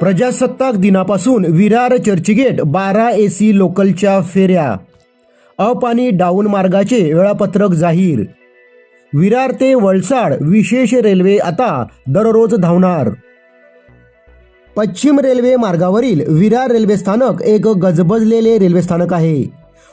प्रजासत्ताक दिनापासून विरार चर्चगेट बारा ए सी लोकलच्या फेऱ्या. अप आणि डाऊन मार्गाचे वेळापत्रक जाहीर. विरार ते वलसाड विशेष रेल्वे आता दररोज धावणार. पश्चिम रेल्वे मार्गावरील विरार रेल्वे स्थानक एक गजबजलेले रेल्वे स्थानक आहे.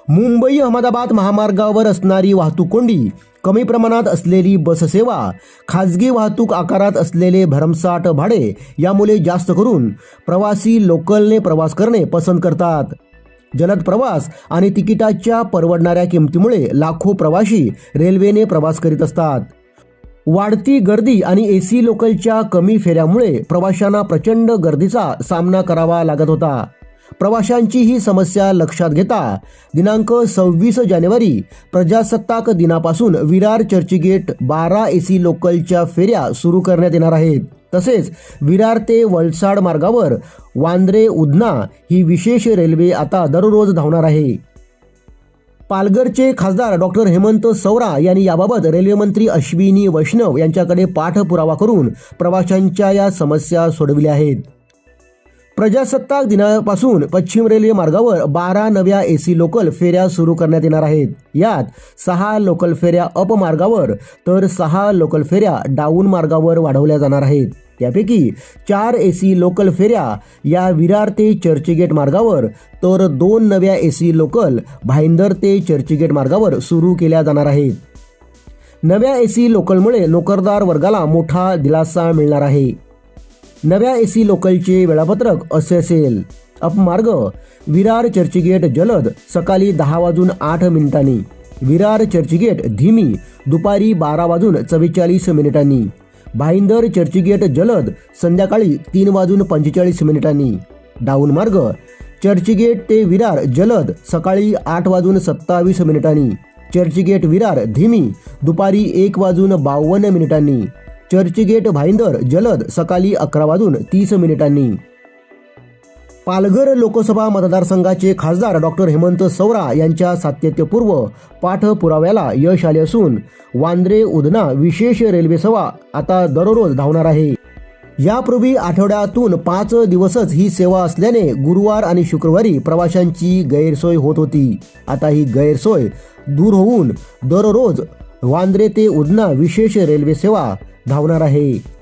मुंबई अहमदाबाद महामार्गावर असणारी वाहतूक कोंडी कमी प्रमाणात असलेली बससेवा खाजगी वाहतूक आकारात असलेले भरमसाठ भाडे यामुळे जास्त करून प्रवासी लोकलने प्रवास करणे पसंत करतात. जलद प्रवास आणि तिकिटाच्या परवडणाऱ्या किमतीमुळे लाखो प्रवासी रेल्वेने प्रवास करीत असतात. वाढती गर्दी आणि ए सी लोकलच्या कमी फेऱ्यामुळे प्रवाशांना प्रचंड गर्दीचा सामना करावा लागत होता. प्रवाशांची ही समस्या लक्षात घेता दिनांक सव्वीस जानेवारी प्रजासत्ताक दिनापासून विरार चर्चगेट बारा ए सी लोकलच्या फेऱ्या सुरू करण्यात येणार आहेत. तसेच विरार ते वलसाड मार्गावर वांद्रे उधना ही विशेष रेल्वे आता दररोज धावणार आहे. पालघरचे खासदार डॉक्टर हेमंत सौरा यांनी याबाबत रेल्वेमंत्री अश्विनी वैष्णव यांच्याकडे पाठपुरावा करून प्रवाशांच्या या समस्या सोडविल्या आहेत. प्रजासत्ताक दिनापासून पश्चिम रेल्वे मार्गावर बारा नव्या ए सी लोकल फेऱ्या सुरू करण्यात येणार आहेत. यात सहा लोकल फेऱ्या अप मार्गावर तर सहा लोकल फेऱ्या डाऊन मार्गावर वाढवल्या जाणार आहेत. त्यापैकी चार ए सी लोकल फेऱ्या या विरार ते चर्चगेट मार्गावर तर दोन नव्या ए सी लोकल भाईंदर ते चर्चगेट मार्गावर सुरू केल्या जाणार आहेत. नव्या ए सी लोकलमुळे नोकरदार वर्गाला मोठा दिलासा मिळणार आहे. नव्या ए सी लोकलचे वेळापत्रक असे असेल. अपमार्ग विरार चर्चगेट जलद सकाळी दहा वाजून आठ मिनिटांनी. विरार चर्चगेट धीमी दुपारी बारा वाजून चव्वेचाळीस मिनिटांनी. भाईंदर चर्चगेट जलद संध्याकाळी तीन वाजून पंचेचाळीस मिनिटांनी. डाऊन मार्ग चर्चगेट ते विरार जलद सकाळी आठ वाजून सत्तावीस मिनिटांनी. चर्चगेट विरार धीमी दुपारी एक वाजून बावन्न मिनिटांनी. चर्चगेट भाईंदर जलद सकाळी अकरा वाजून तीस मिनिटांनी. पालघर लोकसभा मतदारसंघाचे खासदार डॉक्टर हेमंत सौरा यांच्या सातत्यपूर्व पाठपुराव्याला यश आले असून वांद्रे उधना विशेष रेल्वे सेवा आता दररोज धावणार आहे. यापूर्वी आठवड्यातून पाच दिवसच ही सेवा असल्याने गुरुवार आणि शुक्रवारी प्रवाशांची गैरसोय होत होती. आता ही गैरसोय दूर होऊन दररोज वांद्रे ते उधना विशेष रेल्वे सेवा धावणार आहे.